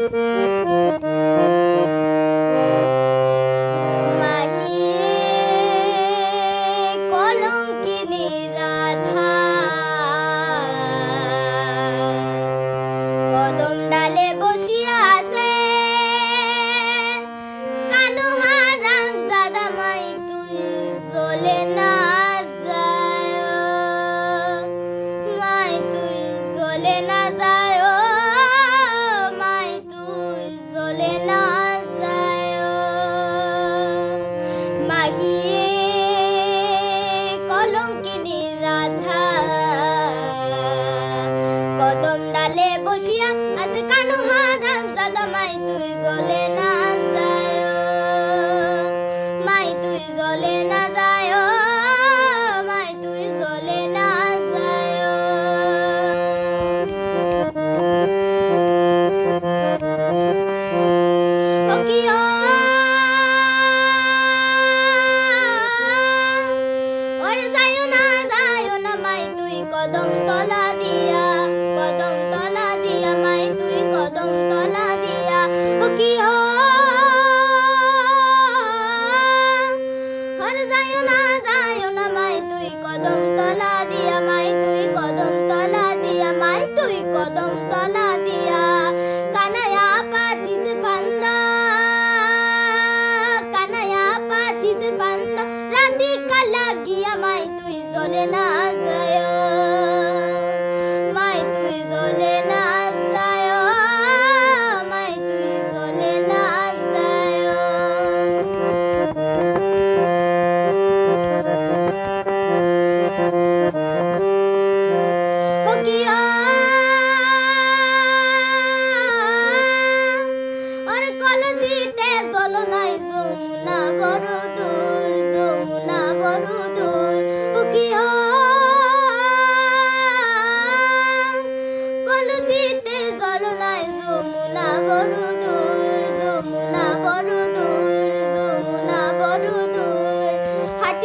Música 我的 যায় না মাই তুই কদম তলা দিয়া মাই তুই কদম তলা দিয়া মাই তুই কদম তলা দিয়া কানায়া পাতিস ফান্দা কানায়া পাতিস ফান্দা রাধিকা লাগিয়া মাই তুই চলে না যায়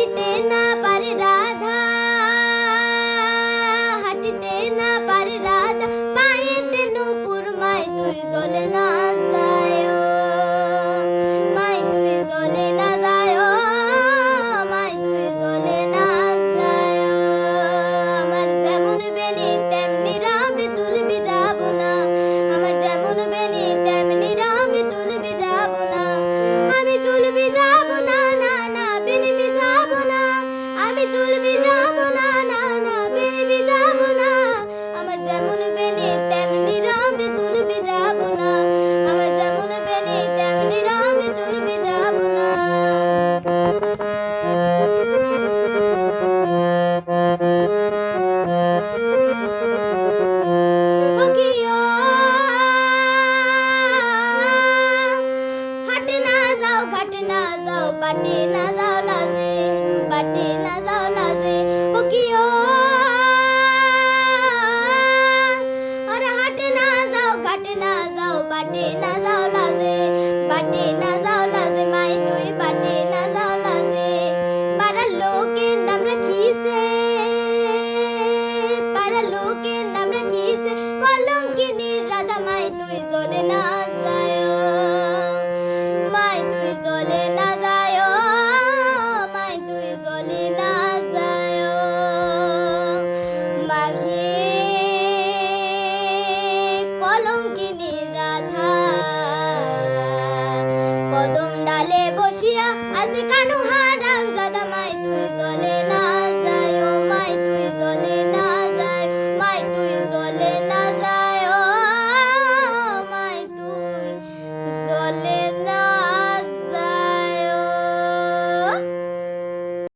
দিতে না বাটে না যাও, বাটে না যাও লাজে, বাটে না যাও লাজে। ও কি ও? আরে হাটে না যাও ঘাটে না যাও, বাটে না যাও লাজে, বাটে না যাও লাজে, মাই তুই বাটে না যাও লাজে। বারা লোকে নাম রাখিছে বারা লোকে মাই তুই জলে না